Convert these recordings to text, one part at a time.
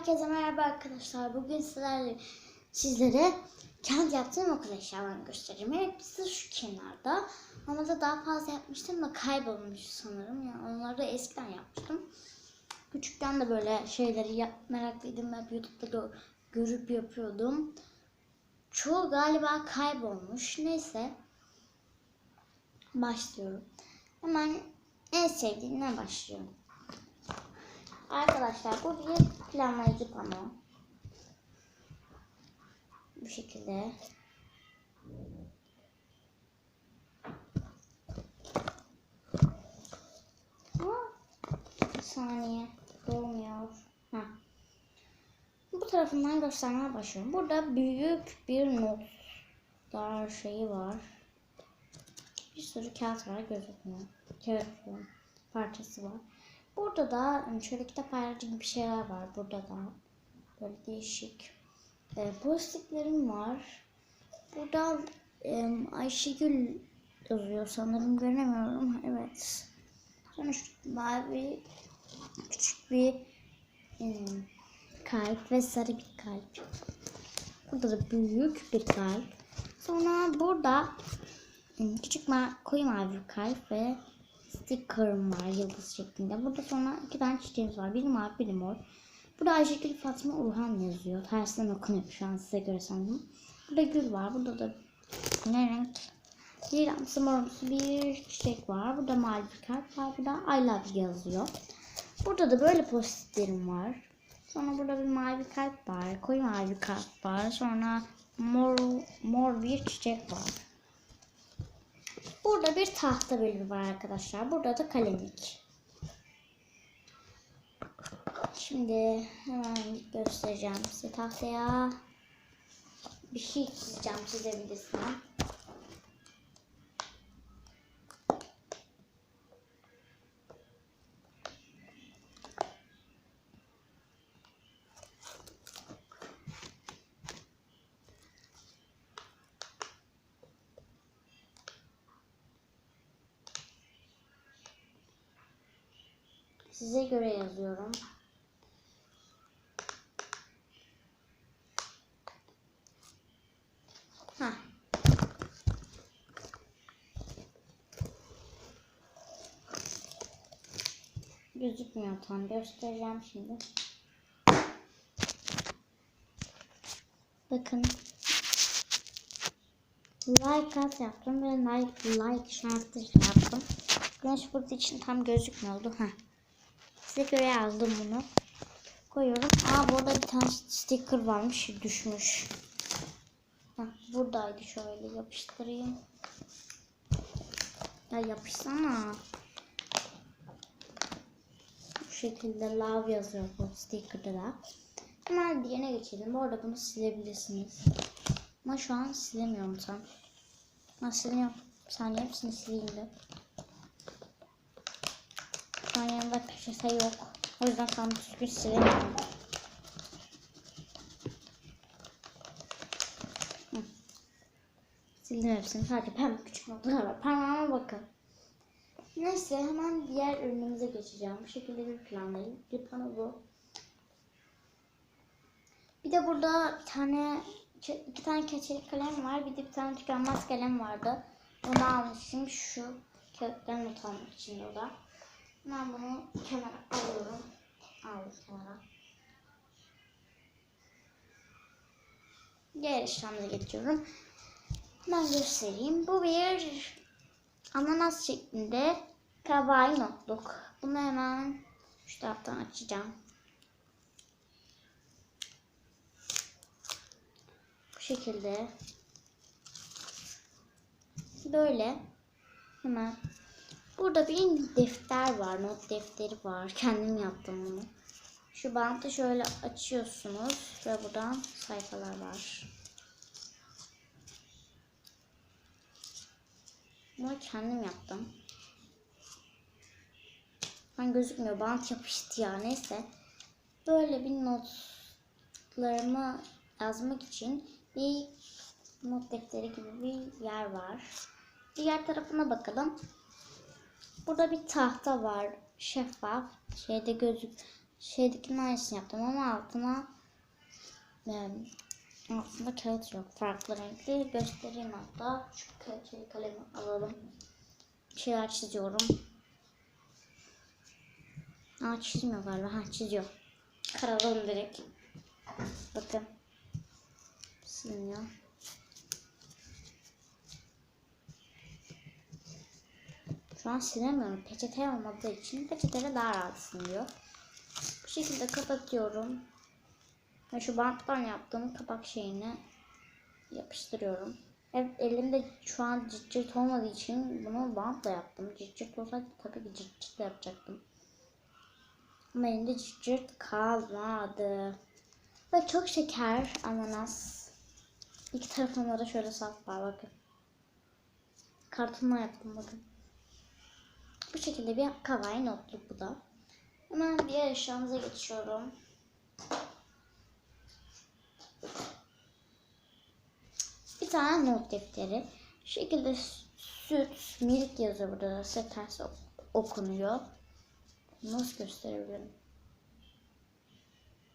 Herkese merhaba arkadaşlar. Bugün sizlerle sizlere kendi yaptığım okul eşyalarını göstereceğim. Birisi şu kenarda. Ama da daha fazla yapmıştım da kaybolmuş sanırım. Yani onları da eskiden yapmıştım. Küçükken de böyle şeyleri yap, meraklıydım. Hep YouTube'da gö- görüp yapıyordum. Çoğu galiba kaybolmuş. Neyse. Başlıyorum. Hemen en sevdiğimden başlıyorum. Arkadaşlar bu bir planlayıcı pano. Bu şekilde. Bir saniye dolmuyor. Ha. Bu tarafından göstermeye başlıyorum. Burada büyük bir notlar şeyi var. Bir sürü kağıt var gözükmüyor. Kağıt parçası var. Burada da hani şöyle kitap ayrıcı gibi şeyler var. Burada da böyle değişik e, postitlerim var. Burada e, Ayşegül yazıyor sanırım göremiyorum. Evet. Sonra şu mavi küçük bir e, kalp ve sarı bir kalp. Burada da büyük bir kalp. Sonra burada küçük ma koyu mavi bir kalp ve sticker'ım var yıldız şeklinde. Burada sonra iki tane çiçeğimiz var. Biri mavi biri mor. Burada Ayşegül Fatma Urhan yazıyor. Tersinden okunuyor şu an size göre sanırım. Burada gül var. Burada da ne renk? Lilamsı morumsu bir çiçek var. Burada mavi bir kalp var. Burada I love yazıyor. Burada da böyle postitlerim var. Sonra burada bir mavi kalp var. Koyu mavi kalp var. Sonra mor, mor bir çiçek var. Burada bir tahta bölümü var arkadaşlar. Burada da kalemlik. Şimdi hemen göstereceğim size tahtaya. Bir şey çizeceğim çizebilirsem. Size göre yazıyorum. Ha. Gözükmüyor tam. Göstereceğim şimdi. Bakın. Like at yaptım ve like, like işareti yaptım. Güneş burada için tam gözükmüyordu. Heh. Size göre yazdım bunu. Koyuyorum. Aa burada bir tane sticker varmış. Düşmüş. Heh, buradaydı. Şöyle yapıştırayım. Ya yapışsana. Bu şekilde love yazıyor bu sticker'da da. Hemen diğerine geçelim. Bu arada bunu silebilirsiniz. Ama şu an silemiyorum tam. Ben silemiyorum. Bir saniye hepsini sileyim de. Şu an yanımda köşese yok. O yüzden tam düzgün. Hı. Sildim hepsini. Sadece pembe küçük noktalar var. Parmağıma bakın. Neyse hemen diğer ürünümüze geçeceğim. Bu şekilde bir planlayayım. Bir pano bu. Bir de burada bir tane iki tane keçeli kalem var. Bir de bir tane tükenmez kalem vardı. Onu almışım. Şu kağıtları not almak için o da. Ben bunu kenara alıyorum. Aldım kenara. Diğer işlemlere geçiyorum. Ben göstereyim. Bu bir ananas şeklinde kabayi notluk. Bunu hemen şu taraftan açacağım. Bu şekilde. Böyle. Hemen Burada bir defter var, not defteri var. Kendim yaptım bunu. Şu bantı şöyle açıyorsunuz ve buradan sayfalar var. Bunu kendim yaptım. Ben gözükmüyor, bant yapıştı ya neyse. Böyle bir notlarımı yazmak için bir not defteri gibi bir yer var. Diğer tarafına bakalım. Burada bir tahta var. Şeffaf. Şeyde gözük şeydekinin aynısını yaptım ama altına yani altında kağıt yok. Farklı renkli. Göstereyim hatta. Şu şey, kalemi alalım. Bir şeyler çiziyorum. Aa çizmiyor galiba. Ha çiziyor. Karaladım direkt. Bakın. Siliniyor. Şu an silemiyorum. Peçete olmadığı için peçeteyle daha rahat siliniyor. Bu şekilde kapatıyorum. Ve şu banttan yaptığım kapak şeyini yapıştırıyorum. Evet elimde şu an cırt cırt olmadığı için bunu bantla yaptım. Cırt cırt olsaydı tabii ki cırt cırt yapacaktım. Ama elimde cırt cırt kalmadı. Ve çok şeker ananas. İki tarafında da şöyle saf var bakın. Kartonla yaptım bakın. Bu şekilde bir kawaii notluk bu da. Hemen diğer eşyamıza geçiyorum. Bir tane not defteri. Şu şekilde süt, milk yazıyor burada da. Size ters ok- okunuyor. Nasıl gösterebilirim?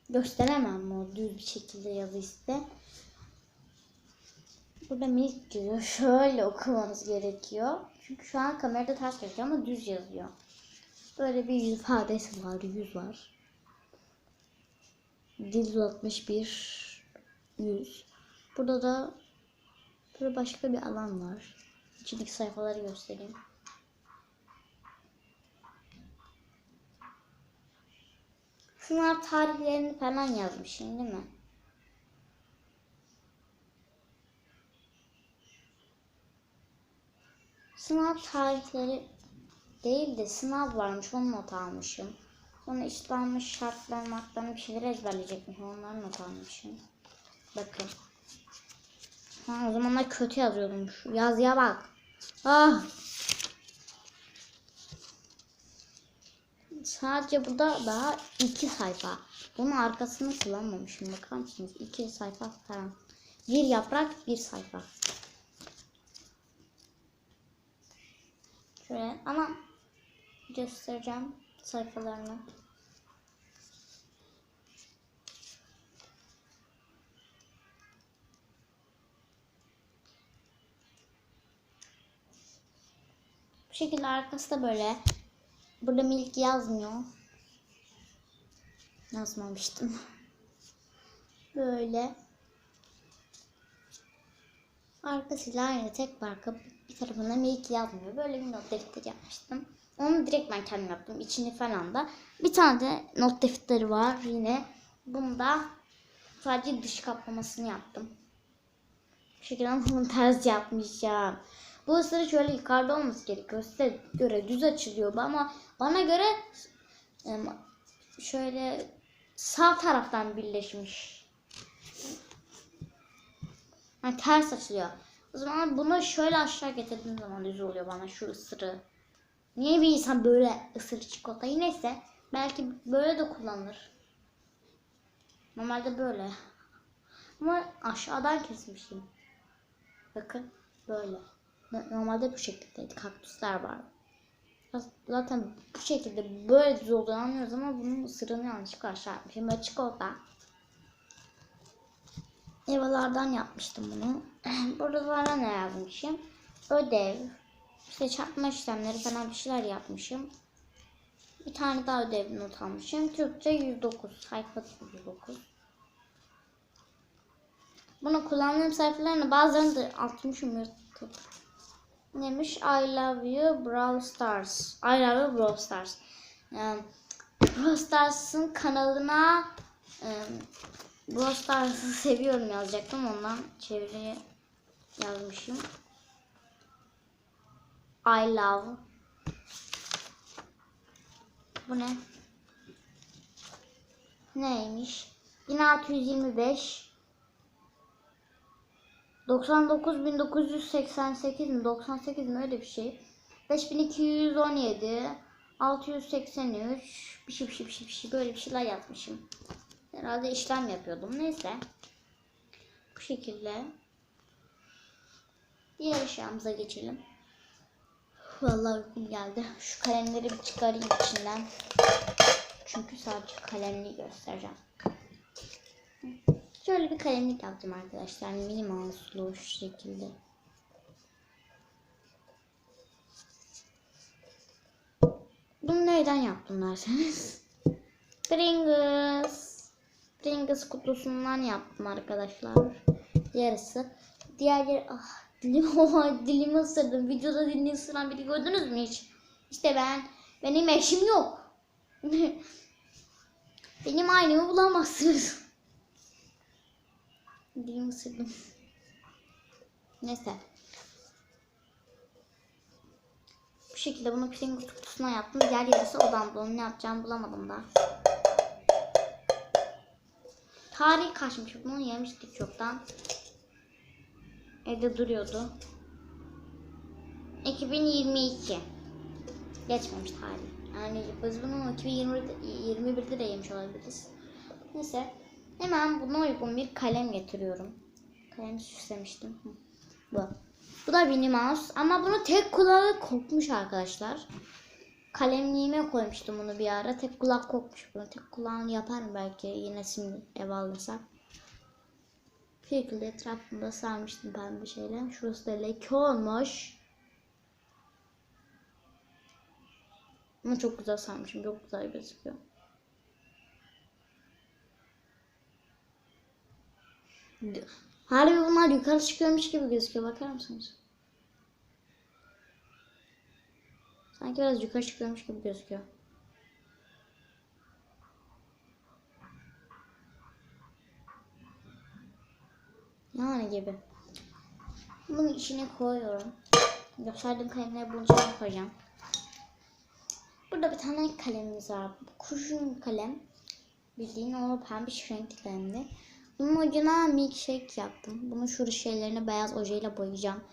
Gösteremem o düz bir şekilde yazı. Burada milk yazıyor. Şöyle okumanız gerekiyor. Çünkü şu an kamerada ters gözüküyor ama düz yazıyor. Böyle bir yüz ifadesi var. Yüz var. Dil 61 yüz. Burada da böyle başka bir alan var. İçindeki sayfaları göstereyim. Sınav tarihlerini falan yazmışım değil mi? Sınav tarihleri değil de sınav varmış onu not almışım. Sonra işlenmiş şartlar matlarını bir şeyler ezberleyecekmişim onları not almışım. Bakın. Ha, o zamanlar kötü yazıyordum. Şu yazıya bak. Ah. Sadece burada daha iki sayfa. Bunun arkasını kullanmamışım. Bakar mısınız? İki sayfa falan. Bir yaprak, bir sayfa. Şöyle ama göstereceğim sayfalarını. Bu şekilde arkası da böyle. Burada milk yazmıyor. Yazmamıştım. Böyle. Arkasıyla aynı tek marka bir tarafında milk yazmıyor. Böyle bir not defteri yapmıştım. Onu direkt ben kendim yaptım. İçini falan da. Bir tane de not defteri var yine. Bunda sadece dış kaplamasını yaptım. Bu şekilde bunu ters yapmışım. Bu ısırı şöyle yukarıda olması gerekiyor. Size göre düz açılıyor ama bana göre şöyle sağ taraftan birleşmiş. Yani ters açılıyor. O zaman bunu şöyle aşağı getirdiğim zaman düz oluyor bana şu ısırı. Niye bir insan böyle ısırı çikolatayı neyse belki böyle de kullanır. Normalde böyle. Ama aşağıdan kesmişim. Bakın böyle. No- Normalde bu şekildeydi. Kaktüsler var. Zaten bu şekilde böyle düz olduğunu anlıyoruz ama bunun ısırını yanlışlıkla aşağı yapmışım. Böyle çikolata. Evalardan yapmıştım bunu. Buralara ne yazmışım? Ödev. İşte çarpma işlemleri falan bir şeyler yapmışım. Bir tane daha ödev not almışım. Türkçe 109. Sayfa 109. Bunu kullandığım sayfalarını bazılarını da atmışım yırtıp. Neymiş? I love you Brawl Stars. I love you Brawl Stars. Yani, Brawl Stars'ın kanalına e, Brawl Stars'ı seviyorum yazacaktım. Ondan çeviri yazmışım. I love. Bu ne? Neymiş? 1625 99 1988 mi 98 mi öyle bir şey. 5217 683 bir şey bir şey bir şey, bir şey böyle bir şeyler yapmışım. Herhalde işlem yapıyordum. Neyse. Bu şekilde. Diğer eşyamıza geçelim. Vallahi uykum geldi. Şu kalemleri bir çıkarayım içinden. Çünkü sadece kalemliği göstereceğim. Şöyle bir kalemlik yaptım arkadaşlar. Mini mouse'lu şu şekilde. Bunu neyden yaptım derseniz? Pringles. Pringles kutusundan yaptım arkadaşlar. Yarısı. Diğer yer... Ah dilim oha dilimi ısırdım. Videoda dilini ısıran biri gördünüz mü hiç? İşte ben. Benim eşim yok. Benim aynımı bulamazsınız. Dilimi ısırdım. Neyse. Bu şekilde bunu Pringles kutusuna yaptım. Diğer yarısı odamda. Onu ne yapacağımı bulamadım da. Tarih kaçmış. Bunu yemiştik çoktan. Evde duruyordu. 2022. Geçmemiş tarih. Yani biz bunu 2021'de de yemiş olabiliriz. Neyse. Hemen buna uygun bir kalem getiriyorum. Kalemi süslemiştim. Bu. Bu da Winnie Mouse. Ama bunu tek kulağı kopmuş arkadaşlar. Kalemliğime koymuştum bunu bir ara. Tek kulak kopmuş bunu. Tek kulağını yaparım belki yine şimdi ev alırsak. Bir şekilde etrafında sarmıştım pembe şeyle. Şurası da leke olmuş. Ama çok güzel sarmışım. Çok güzel gözüküyor. Harbi bunlar yukarı çıkıyormuş gibi gözüküyor. Bakar mısınız? Sanki biraz yukarı çıkıyormuş gibi gözüküyor. Yani gibi. Bunun içine koyuyorum. Gösterdiğim kalemleri bunun içine koyacağım. Burada bir tane kalemimiz var. Bu kurşun kalem. Bildiğin o pembe renkli kalemdi. Bunun ucuna milkshake yaptım. Bunu şu şeylerini beyaz ojeyle boyayacağım.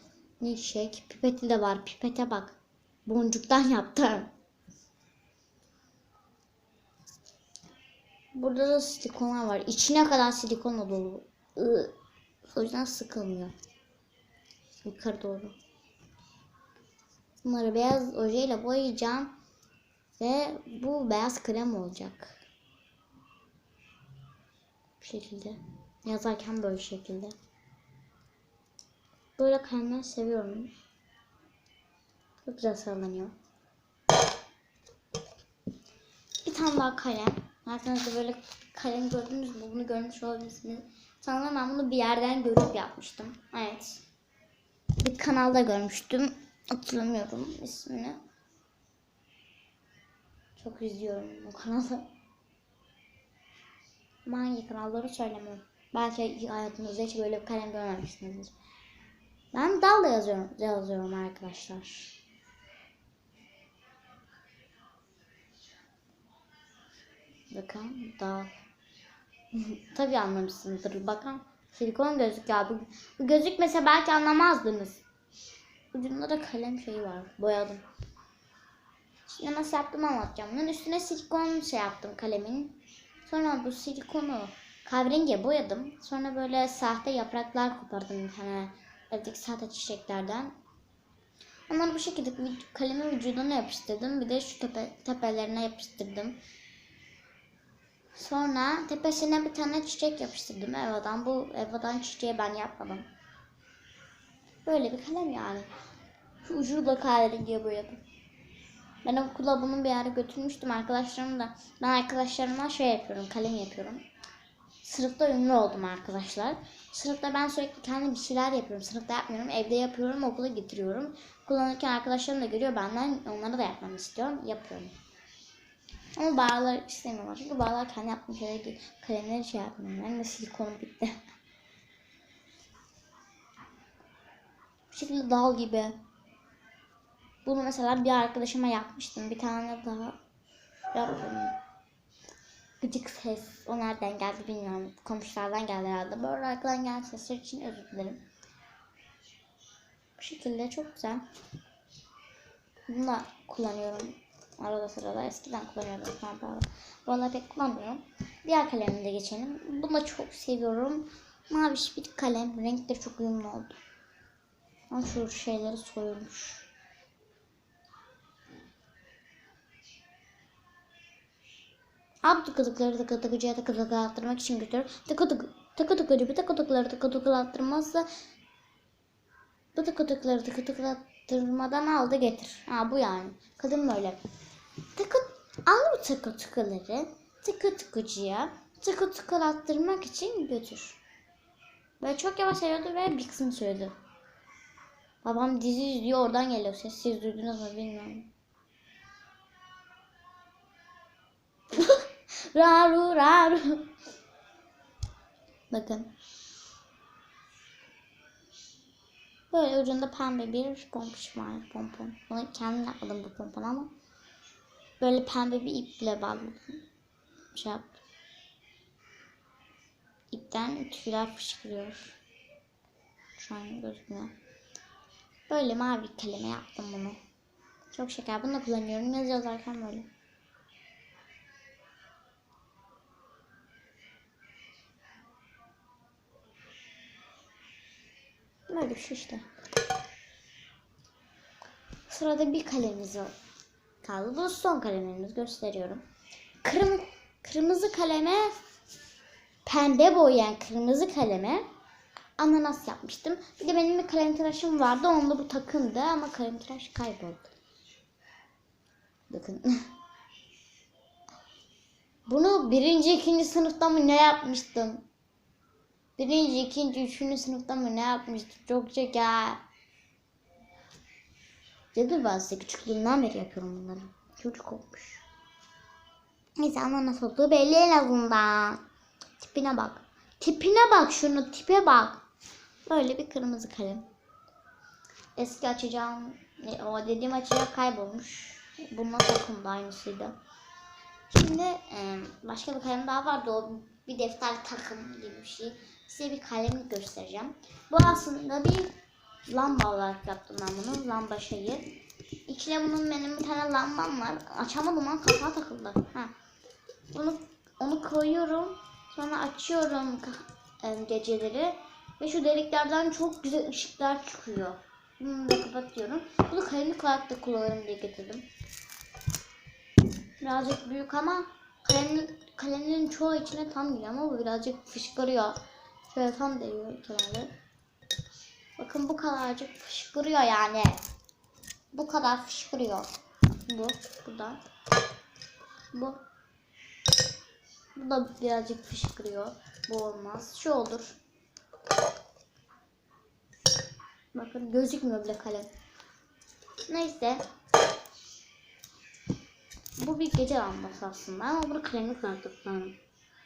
Milkshake. Pipeti de var. Pipete bak. Boncuktan yaptım. Burada da silikonlar var. İçine kadar silikonla dolu. Iı. O yüzden sıkılmıyor. Yukarı doğru. Bunları beyaz ojeyle boyayacağım. Ve bu beyaz krem olacak. Bu şekilde. Yazarken böyle şekilde. Böyle kalemleri seviyorum. Çok güzel sallanıyor. Bir tane daha kalem. Arkanızda böyle kalem gördünüz mü? Bunu görmüş olabilirsiniz. Sanırım ben bunu bir yerden görüp yapmıştım. Evet. Bir kanalda görmüştüm. Hatırlamıyorum ismini. Çok izliyorum bu kanalı. Ama kanalları söylemiyorum. Belki hayatınızda hiç böyle bir kalem görmemişsinizdir. Ben dal yazıyorum, yazıyorum arkadaşlar. Bakın dal. Tabii anlamışsınızdır. Bakın silikon gözlük ya. Bu, bu gözükmese belki anlamazdınız. Ucunda da kalem şeyi var. Boyadım. Şimdi nasıl yaptım anlatacağım. Bunun üstüne silikon şey yaptım kalemin. Sonra bu silikonu kahverengiye boyadım. Sonra böyle sahte yapraklar kopardım tane evdeki sahte çiçeklerden. Onları bu şekilde kalemin vücuduna yapıştırdım. Bir de şu tepe, tepelerine yapıştırdım. Sonra tepesine bir tane çiçek yapıştırdım Eva'dan. Bu Eva'dan çiçeği ben yapmadım. Böyle bir kalem yani. Şu ucunu da kahverengiye boyadım. Ben okula bunu bir ara götürmüştüm arkadaşlarım da. Ben arkadaşlarıma şey yapıyorum, kalem yapıyorum. Sınıfta ünlü oldum arkadaşlar. Sınıfta ben sürekli kendi bir şeyler yapıyorum. Sınıfta yapmıyorum, evde yapıyorum, okula getiriyorum. Kullanırken arkadaşlarım da görüyor benden, onlara da yapmamı istiyorum, yapıyorum. Ama bağlar istemiyorlar. Çünkü bağlar kendi yaptığım şeyleri kalemleri şey yapmıyorum. Ben de silikonum bitti. Bu şekilde dal gibi. Bunu mesela bir arkadaşıma yapmıştım. Bir tane daha yaptım. Gıcık ses. O nereden geldi bilmiyorum. Komşulardan geldi herhalde. Böyle arkadan gelen sesler için özür dilerim. Bu şekilde çok güzel. Bunu da kullanıyorum. Arada sırada eskiden kullanıyordum. An daha- Vallahi pek kullanmıyorum. Diğer kalemine de geçelim. Bunu da çok seviyorum. Maviş bir kalem. Renkleri çok uyumlu oldu. Ama şu şeyleri soyulmuş. Ab tıkı tıkı attırmak için götürür. Tıkı tıkıcı bir tıkı attırmazsa bu tıkı tıkıları attırmadan aldı getir. Ha bu yani. Kadın böyle. Tıkı al bu tıkı tıkıları tıkı tıkıcıya tıkı tıkı attırmak için götür. Böyle çok yavaş söylüyordu ve bir kısmı söyledi. Babam dizi izliyor oradan geliyor ses. Siz duydunuz mu bilmiyorum. raru raru. Bakın. Böyle ucunda pembe bir pompiş var. Pompon. Bunu kendim yapmadım bu pompon ama. Böyle pembe bir iple bağladım. Şey yaptım. İpten tüyler fışkırıyor. Şu an gözükmüyor. Böyle mavi kaleme yaptım bunu. Çok şeker. Bunu da kullanıyorum. Yazı yazarken böyle. Böyle bir şey işte. Sırada bir kalemimiz kaldı. Bu son kalemimiz gösteriyorum. Kırm kırmızı kaleme pembe boyayan kırmızı kaleme ananas yapmıştım. Bir de benim bir kalem tıraşım vardı. Onda bu takımdı ama kalem tıraş kayboldu. Bakın. Bunu birinci, ikinci sınıfta mı ne yapmıştım? Birinci, ikinci, üçüncü sınıfta mı ne yapmıştım? Çok şeker. Dedim ben size küçüklüğümden beri yapıyorum bunları. Çocuk olmuş. Neyse ananas olduğu belli en azından. Tipine bak. Tipine bak şunu tipe bak. Böyle bir kırmızı kalem. Eski açacağım o dediğim açacak kaybolmuş. Bununla takımda aynısıydı. Şimdi başka bir kalem daha vardı o bir defter takım gibi bir şey. Size bir kalem göstereceğim. Bu aslında bir lamba olarak yaptım ben bunu. Lamba şeyi. İçine bunun benim bir tane lambam var. Açamadım ama kapağı takıldı. Ha. Bunu onu koyuyorum. Sonra açıyorum e, geceleri. Ve şu deliklerden çok güzel ışıklar çıkıyor. Bunu da kapatıyorum. Bunu kalemlik olarak da kullanırım diye getirdim. Birazcık büyük ama kalemlik, kalemlerin çoğu içine tam giriyor ama bu birazcık fışkırıyor. Şöyle tam değiyor kenarı. Bakın bu kadarcık fışkırıyor yani. Bu kadar fışkırıyor. Bu, bu da. Bu. Bu da birazcık fışkırıyor. Bu olmaz. Şu olur. Bakın gözükmüyor bile kalem. Neyse. Bu bir gece lambası aslında ama bunu kalemlik olarak.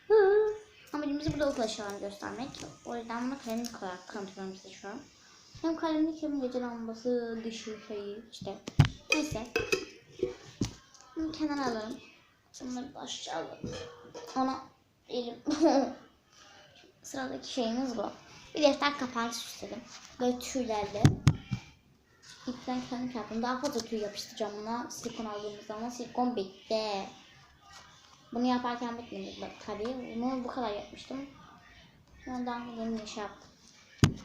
Hı. Amacımız burada okul göstermek. O yüzden bunu kalemlik olarak tanıtıyorum size şu an. Hem kalemlik hem gece lambası, dışı şeyi işte. Neyse. Bunu kenara alalım. Bunları aşağı alalım. Ona elim. Sıradaki şeyimiz bu. Bir defter kapağını süsledim. Böyle tüylerle. İpten kendi yaptım. Daha fazla tüy yapıştıracağım buna. Silikon aldığımız zaman silikon bitti. Bunu yaparken bitmedi tabii. Bunu bu kadar yapmıştım. Ondan yeni şey yaptım.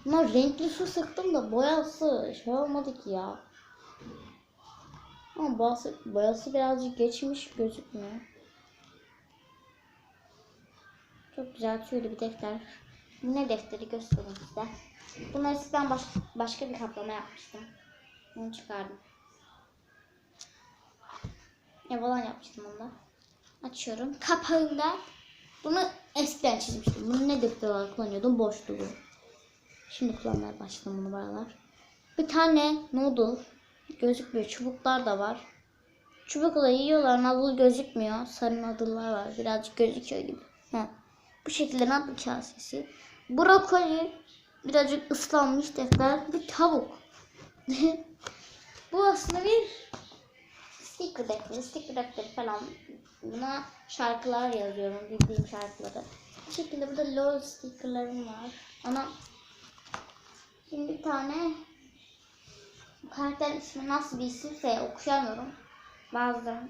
Ama renkli su sıktım da boyası şey olmadı ki ya. Ama boyası, boyası birazcık geçmiş gözükmüyor. Çok güzel tüylü bir defter. Bu ne defteri göstereyim size. Bunu eskiden baş, başka bir kaplama yapmıştım. Bunu çıkardım. Evalan yapmıştım onda. Açıyorum. Kapağında bunu eskiden çizmiştim. Bunu ne defter olarak kullanıyordum? Boştu bu. Şimdi kullanmaya başladım bunu buralar. Bir tane noodle gözükmüyor. Çubuklar da var. Çubukla yiyorlar. Noodle gözükmüyor. Sarı noodle'lar var. Birazcık gözüküyor gibi. Heh. Bu şekilde noodle kasesi. Brokoli. Birazcık ıslanmış defter. Bir tavuk. Bu aslında bir sticker defteri. Sticker defteri falan. Buna şarkılar yazıyorum. Bildiğim şarkıları. Bu şekilde burada LOL stickerlarım var. Ana Şimdi bir tane karakter ismi nasıl bir isimse okuyamıyorum. Bazıları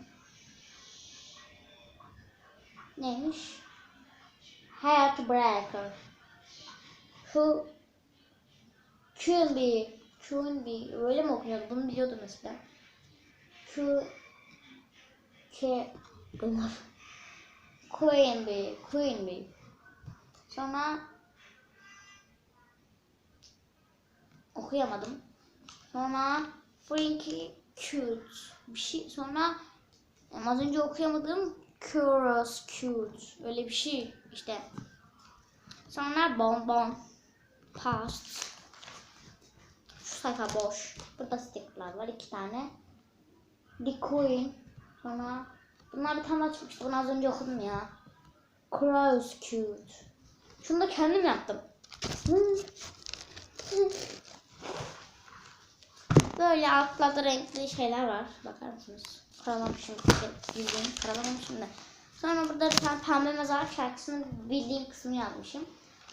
neymiş? Heart Breaker. Who Kill be Kill be öyle mi okunuyordu? Bunu biliyordum mesela. Q K bunlar. Queen Bee, Queen Bee. Sonra okuyamadım. Sonra Frankie Cute bir şey. Sonra az önce okuyamadığım Curious Cute. Öyle bir şey işte. Sonra Bonbon Past. Şu sayfa boş. Burada stickerlar var iki tane. The Queen. Sonra bunlar bir tane daha çıkmıştı. Bunu az önce okudum ya. Curious Cute. Şunu da kendim yaptım. Böyle altlarda renkli şeyler var. Bakar mısınız? Karalamışım. Bildiğim karalamamışım da. Sonra burada bir tane pembe mezar şarkısının bildiğim kısmını yazmışım.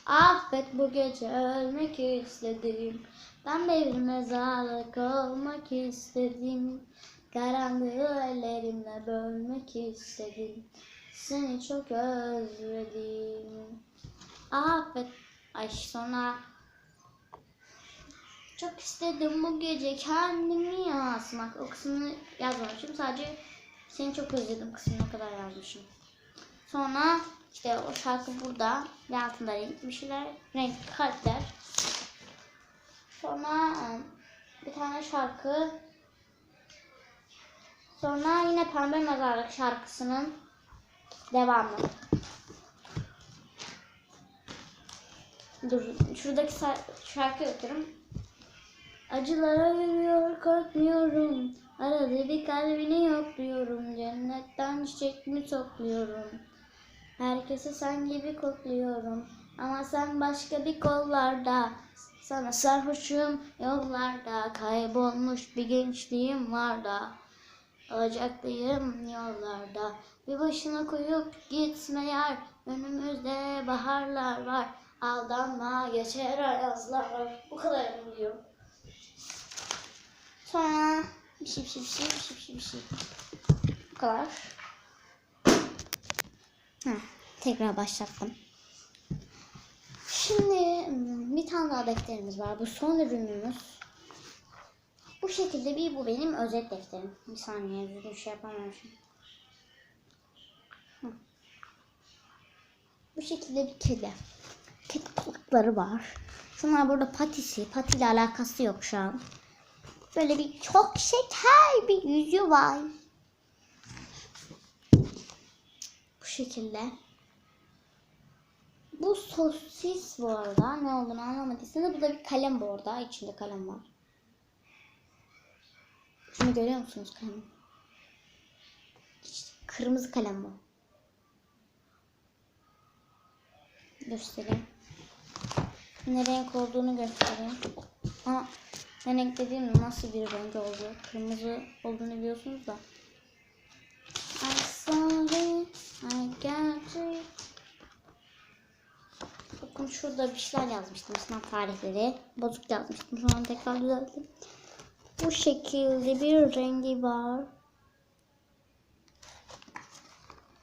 Affet bu gece ölmek istedim. Ben bir mezarlık olmak istedim. Karanlığı ellerimle bölmek istedim. Seni çok özledim. Affet. Ay sonra çok istedim bu gece kendimi yazmak. O kısmını yazmamışım. Sadece seni çok özledim kısmına kadar yazmışım. Sonra işte o şarkı burada ve altında renkli bir şeyler, renkli kalpler. Sonra bir tane şarkı. Sonra yine Pembe Mezarlık şarkısının devamı. Dur, şuradaki şarkıyı okuyorum. Acılara yürüyor korkmuyorum. Arada bir kalbini yokluyorum. Cennetten çiçek mi topluyorum. Herkese sen gibi kokluyorum. Ama sen başka bir kollarda. Sana sarhoşum yollarda. Kaybolmuş bir gençliğim var da. Alacaklıyım yollarda. Bir başına koyup gitme yar. Önümüzde baharlar var. Aldanma geçer ayazlar. Bu kadar biliyorum. Sonra bir şey bir şey bir şey bir şey bir şey bir şey. Bu kadar. Heh, tekrar başlattım. Şimdi hmm, bir tane daha defterimiz var. Bu son ürünümüz. Bu şekilde bir bu benim özet defterim. Bir saniye düzgün şey yapamamışım. Bu şekilde bir kedi. Kedi kılıkları var. Şunlar burada patisi. Patiyle alakası yok şu an. Böyle bir çok şeker bir yüzü var. Bu şekilde. Bu sosis bu arada. Ne olduğunu anlamadıysanız bu da bir kalem bu arada. İçinde kalem var. Şunu görüyor musunuz kalem? Kırmızı kalem bu. Göstereyim. Ne renk olduğunu göstereyim. Aa, ne renk dediğim nasıl bir renk olduğu. Kırmızı olduğunu biliyorsunuz da. I sorry, I got you. Bakın şurada bir şeyler yazmıştım. Sınav tarihleri. Bozuk yazmıştım. An tekrar düzelttim. Bu şekilde bir rengi var.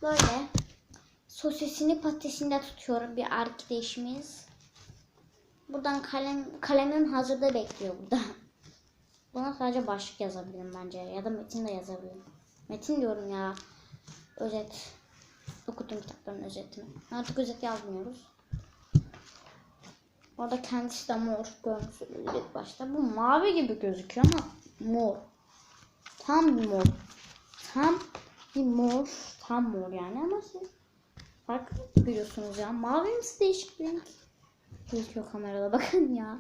Böyle. Sosisini patatesinde tutuyor bir arkadaşımız. Buradan kalem kalemim hazırda bekliyor burada. Buna sadece başlık yazabilirim bence ya da metin de yazabilirim. Metin diyorum ya. Özet. Okuduğum kitapların özetini. Artık özet yazmıyoruz. Orada kendisi de mor görmüşsünüz ilk başta. Bu mavi gibi gözüküyor ama mor. Tam bir mor. Tam bir mor. Tam mor yani ama siz farklı görüyorsunuz ya. Mavi mi değişik bir renk? Gözüküyor kamerada bakın ya.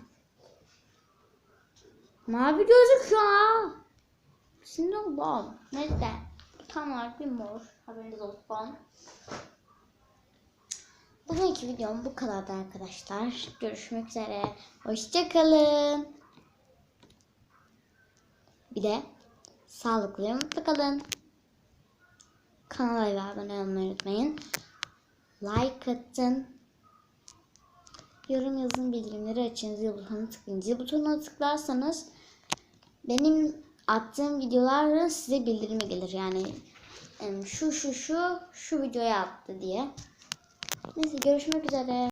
Mavi gözüküyor. Sinir oldum. Neyse. Tam olarak bir mor. Haberiniz olsun. Bugünkü videom bu kadardı arkadaşlar. Görüşmek üzere. Hoşçakalın. Bir de sağlıklı ve mutlu kalın. Kanala abone olmayı unutmayın. Like atın. Yorum yazın, bildirimleri açın, zil butonuna tıklayın. Zil butonuna tıklarsanız benim attığım videoların size bildirimi gelir. Yani şu şu şu şu videoya attı diye. Neyse görüşmek üzere.